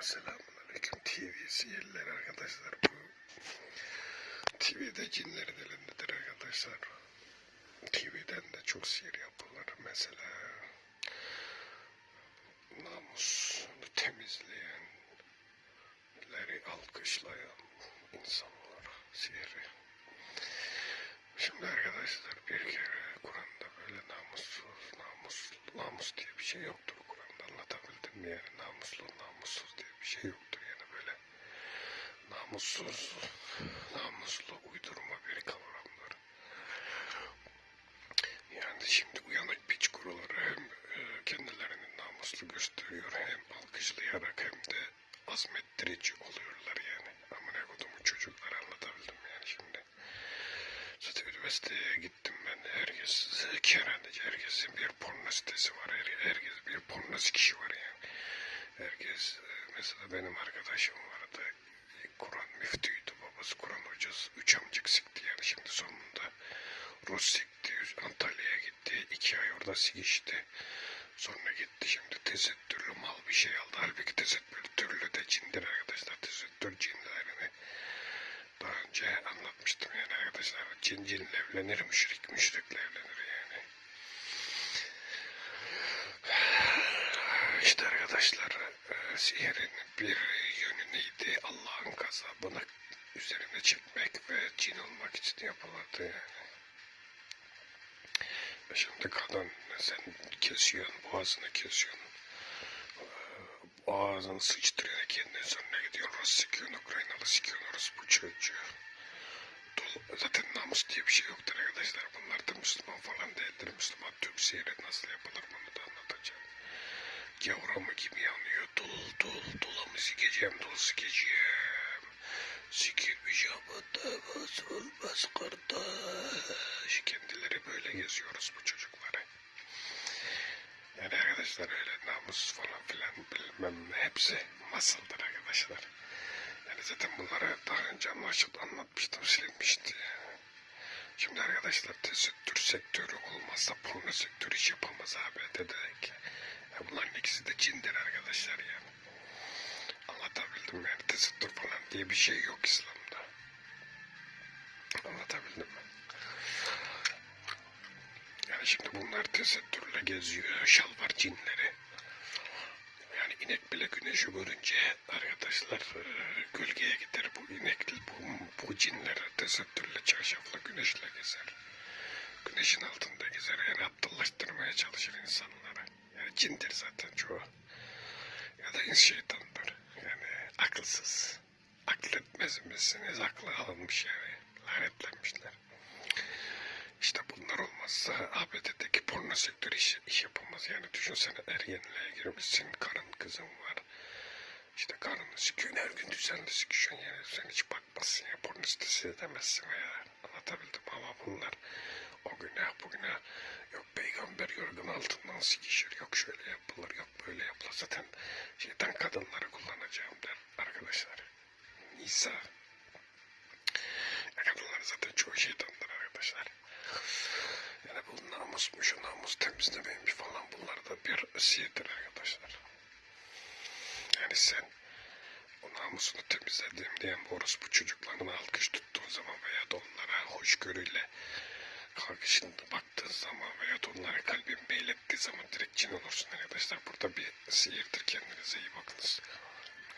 Selamun Aleyküm TV seyirleri arkadaşlar. Bu TV'de cinler elindedir arkadaşlar. TV'den de çok sihir yapılır. Mesela namusunu temizleyenleri alkışlayan insanlar sihri. Şimdi arkadaşlar bir kere Kur'an'da böyle namussuz, namus, namus diye bir şey yoktur Anlatabildim mi yani namuslu, namussuz diye bir şey yoktur yani böyle namussuz, namuslu uydurma bir kavramdır. Yani şimdi uyanık piç kuruları hem e, kendilerini namuslu gösteriyor hem alkışlayarak hem de azmettirici oluyorlar yani. Amına kodumun çocukları anlatabildim yani şimdi. Zaten üniversiteye gittim ben. Herkes kerhaneci, herkesin bir porno sitesi var. Her, herkes bir porno kişi var. Herkes, e, mesela benim arkadaşım vardı. E, Kur'an müftüydü, babası Kur'an hocası. Üç amcık sikti yani şimdi sonunda. Rus sikti, Antalya'ya gitti. iki ay orada sikişti. Sonra gitti şimdi tesettürlü mal bir şey aldı. Halbuki tesettürlü de cindir arkadaşlar. Tesettür cinlerini daha önce anlatmıştım yani arkadaşlar. Cin cinle evlenir, müşrik müşrikle evlenir yani. İşte arkadaşlar sihirin bir yönü? Allah'ın gazabını üzerine çekmek ve cin olmak için yapılırdı yani. Şimdi kadın sen kesiyorsun, boğazını kesiyorsun. E, Boğazını sıçtırıyor kendine sonra gidiyor. Rus sikiyorsun, Ukraynalı sikiyorsun, Rus bu çocuğu. Dolu- Zaten namus diye bir şey yoktur arkadaşlar. Bunlar da Müslüman falan değildir. Müslüman Türk sihri nasıl yapılır bunu da. Yavrumu gibi yanıyor. Dul dul dulamı sikeceğim, dul sikeceğim. Sikilmiş havada bozulmaz kardeş. Kendileri böyle geziyoruz bu çocukları. Yani arkadaşlar öyle namus falan filan bilmem ne hepsi masaldır arkadaşlar. Yani zaten bunları daha önce anlaşıp anlatmıştım silinmişti. Şimdi arkadaşlar tesettür sektörü olmazsa porno sektörü iş yapamaz abi dedik. Ya bunların ikisi de cindir arkadaşlar yani. Anlatabildim yani tesettür falan diye bir şey yok İslam'da. Anlatabildim mi? Yani şimdi bunlar tesettürle geziyor, şalvar cinleri. Yani inek bile güneşi görünce arkadaşlar e, gölgeye gider. Bu inek, bu, bu cinler tesettürle, çarşafla, güneşle gezer. Güneşin altında gezer. Yani aptallaştırmaya çalışır insanları. Cindir zaten çoğu. Ya da şeytandır. Yani akılsız. Akletmez misiniz? Aklı alınmış yani. Lanetlenmişler. İşte bunlar olmazsa ABD'deki porno sektörü iş, iş yapamaz. Yani düşünsene ergenliğe girmişsin, karın kızın var. İşte karını sikiyorsun, her gün düzenli sikiyorsun yani. Sen hiç bakmazsın ya, porno sitesi demezsin ya. Anlatabildim ama bunlar o günah bu günah. Yok peygamber yorgun altından sikişir, yok şöyle yapılır, yok böyle yapılır. Zaten şeytan kadınları kullanacağım der arkadaşlar. Nisa. Kadınlar zaten çoğu şeytandır arkadaşlar. Yani bu namusmuş, namus temizlemeymiş falan bunlar da bir sihirdir arkadaşlar. Yani sen o namusunu temizledim diyen bu orospu çocuklarına alkış tuttuğun zaman veya da onlara hoşgörüyle kalkışında baktığın zaman veya da onlara cin olursun arkadaşlar. Burada bir sihirdir kendinize iyi bakınız.